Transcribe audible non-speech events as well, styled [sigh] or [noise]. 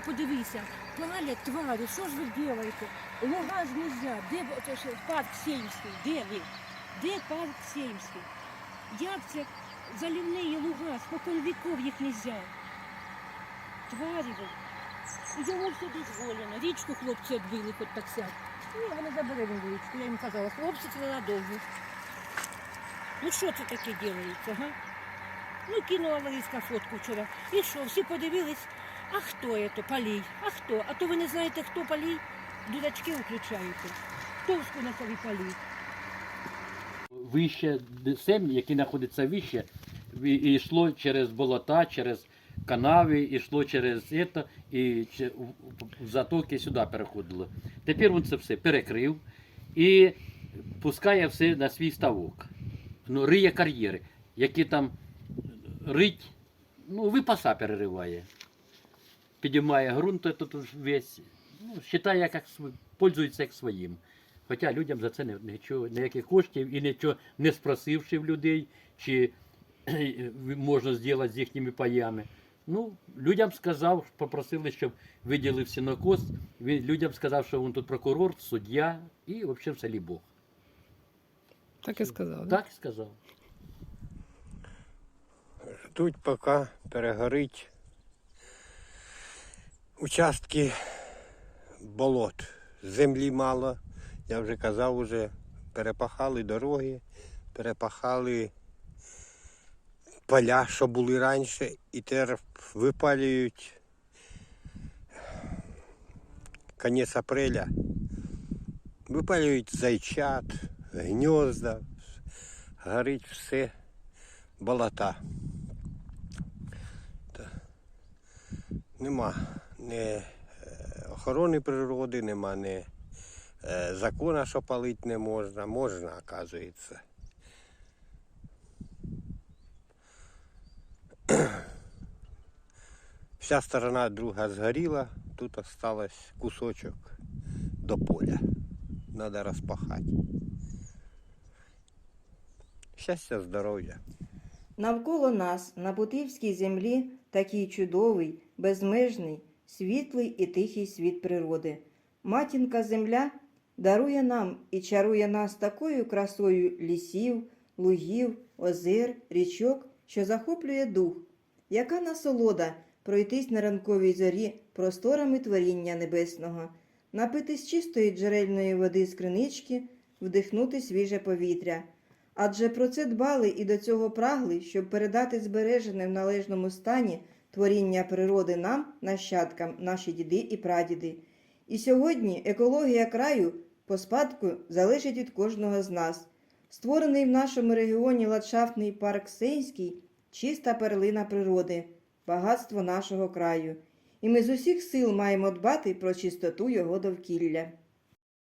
ти подивися, палять тварі, що ж ви робите? Луга ж нельзя, де парк Сємський, де ви? Де парк Сємський? Як це залівні луга, спокон віков їх нельзя? Тварі ви. Йому все дозволено. Річку хлопці відбили хоч так сяк. Ні, вони заберемо річку. Я їм казала, хлопці це ненадовго. Ну що це таке робиться, га? Ну, кинула Лариска фотку вчора. І що, всі подивились, а хто це Палій? А хто? А то ви не знаєте, хто Палій? Дудачки включаєте. Хто в Скунасові Палій? Вище де сем'ї, які знаходяться вище, і- йшло через болота, через канави, йшло через це, і в затоки сюди переходило. Тепер він це все перекрив і пускає все на свій ставок. Ну, риє кар'єри, які там рить, ну, випаса перериває. Підіймає ґрунт тут весь, ну, вважає, як, пользується як своїм. Хоча людям за це нічого, ніяких коштів і нічого не спросивши в людей, чи [clears throat] можна зробити з їхніми паями. Ну, людям сказав, попросили, щоб виділив сінокос. Він людям сказав, що він тут прокурор, суддя і взагалі в селі Бог. Так і сказав. Так і сказав. Ждуть, поки перегорить участки болот. Землі мало. Я вже казав, уже перепахали дороги, перепахали поля, що були раніше, і тепер випалюють кінець апреля. Випалюють зайчат, гнізда, горить все болота. Нема ні е, охорони природи, нема ні е, закона, що палити не можна. Можна, оказується. Вся сторона друга згоріла, тут осталось кусочок до поля. Надо розпахати. Щастя, здоров'я. Навколо нас, на Путивській землі, такий чудовий, безмежний, світлий і тихий світ природи. Матінка земля дарує нам і чарує нас такою красою лісів, лугів, озер, річок, що захоплює дух. Яка насолода пройтись на ранковій зорі просторами творіння небесного, напитись чистої джерельної води з кринички, вдихнути свіже повітря. Адже про це дбали і до цього прагли, щоб передати збережене в належному стані творіння природи нам, нащадкам, наші діди і прадіди. І сьогодні екологія краю по спадку залежить від кожного з нас. Створений в нашому регіоні ландшафтний парк Сейнський чиста перлина природи, багатство нашого краю. І ми з усіх сил маємо дбати про чистоту його довкілля.